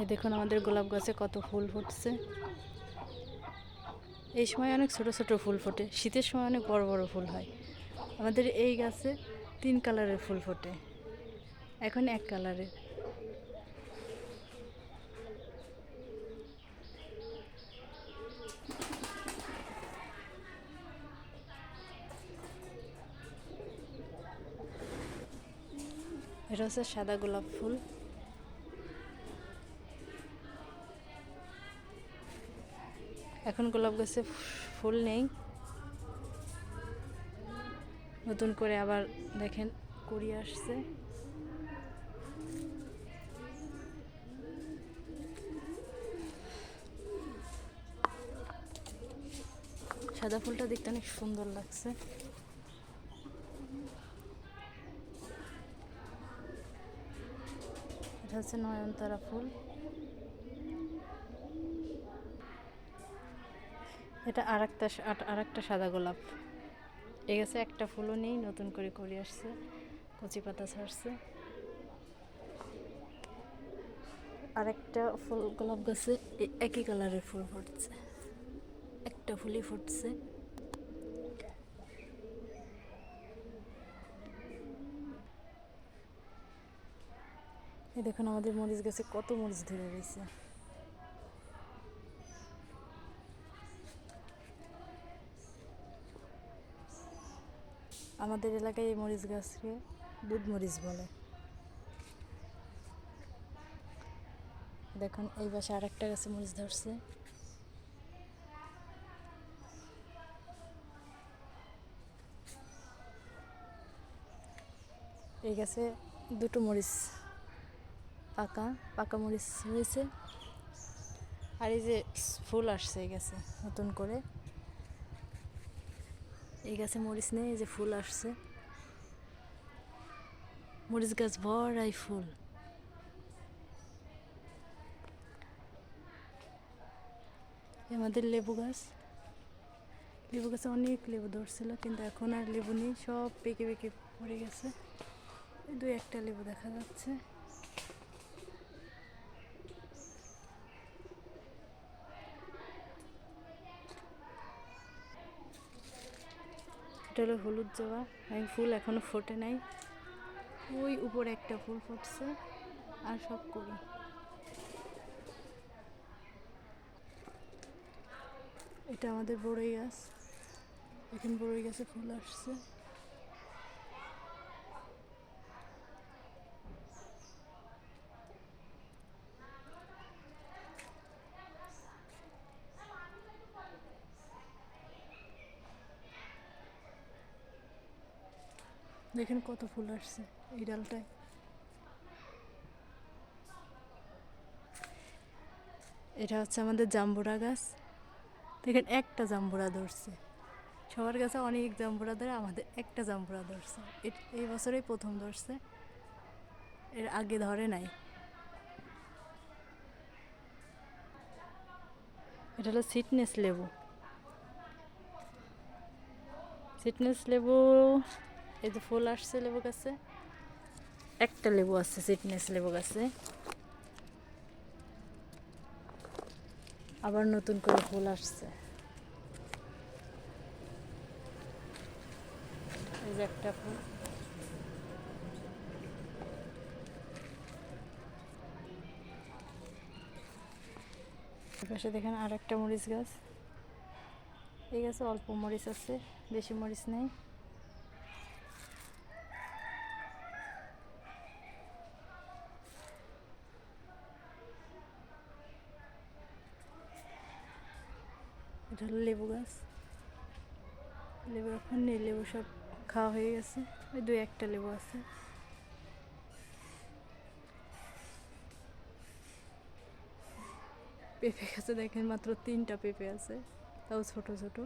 এই দেখুন আমাদের গোলাপ গাছে কত ফুল ফুটছে। এই সময় অনেক ছোট ছোট ফুল ফোটে। শীতের সময় অনেক বড় বড় ফুল হয়। আমাদের এই গাছে তিন কালারের ফুল ফোটে। এখন এক কালারের। এটা হচ্ছে সাদা গোলাপ ফুল। এখন গোলাপ গাছে ফুল নেই। নতুন করে আবার দেখেন কুড়ি আসছে। সাদা ফুলটা দেখতে অনেক সুন্দর লাগছে। এটা হচ্ছে নয়নতারা ফুল। এটা আর একটা আর একটা সাদা গোলাপ। এ গেছে একটা ফুলও নেই, নতুন করে করে আসছে, কচি পাতা ছাড়ছে। আর একটা ফুল গোলাপ গাছে একই কালারের ফুল ফুটছে। একটা ফুলই ফুটছে। দেখুন, আমাদের মরিচ গাছে কত মরিচ ধরে রয়েছে। আমাদের এলাকায় এই মরিচ গাছকে দুধ মরিচ বলে। দেখুন, এই পাশে আর একটা গাছে মরিচ ধরছে। এই গাছে দুটো মরিচ পাকা পাকা মরিচ হয়েছে আর এই যে ফুল আসছে এই গাছে নতুন করে। এই গাছে মরিচ নেই, এই যে ফুল আসছে। মরিচ গাছ ভরাই ফুল। আমাদের লেবু গাছ। লেবু গাছে অনেক লেবু ধরছিল, কিন্তু এখন আর লেবু নেই, সব পেকে পেকে পড়ে গেছে। দুই একটা লেবু দেখা যাচ্ছে। এটা হলো হলুদ জবা, আমি ফুল এখনও ফোটে নাই। ওই উপরে একটা ফুল ফুটছে, আর সব করি। এটা আমাদের বড়ই গাছ। এখন বড়ই গাছে ফুল আসছে। দেখেন কত ফুল আসছে এই ডালটায়। এটা হচ্ছে আমাদের জাম্বুরা গাছ। দেখেন একটা জাম্বুরা ধরছে। সবার কাছে অনেক জাম্বুরা ধরে, আমাদের একটা জাম্বুরা ধরছে। এই বছরেই প্রথম ধরছে। এর আগে ধরে নাই। এটা হলো সিটনেস লেবু। সিটনেস লেবু এই যে ফুল আসছে লেবু গাছে। একটা লেবু আছে সিটনেস লেবু গাছে। আবার নতুন করে ফুল আসছে। এই যে একটা ফুল। পাশে দেখেন আর একটা মরিচ গাছ। এই গাছে অল্প মরিচ আছে, বেশি মরিচ নেই। এটা হলো লেবু গাছ। লেবু এখন নেই, লেবু সব খাওয়া হয়ে গেছে। ওই দুই একটা লেবু আছে। পেঁপে গাছে দেখেন মাত্র তিনটা পেঁপে আছে, তাও ছোট ছোট।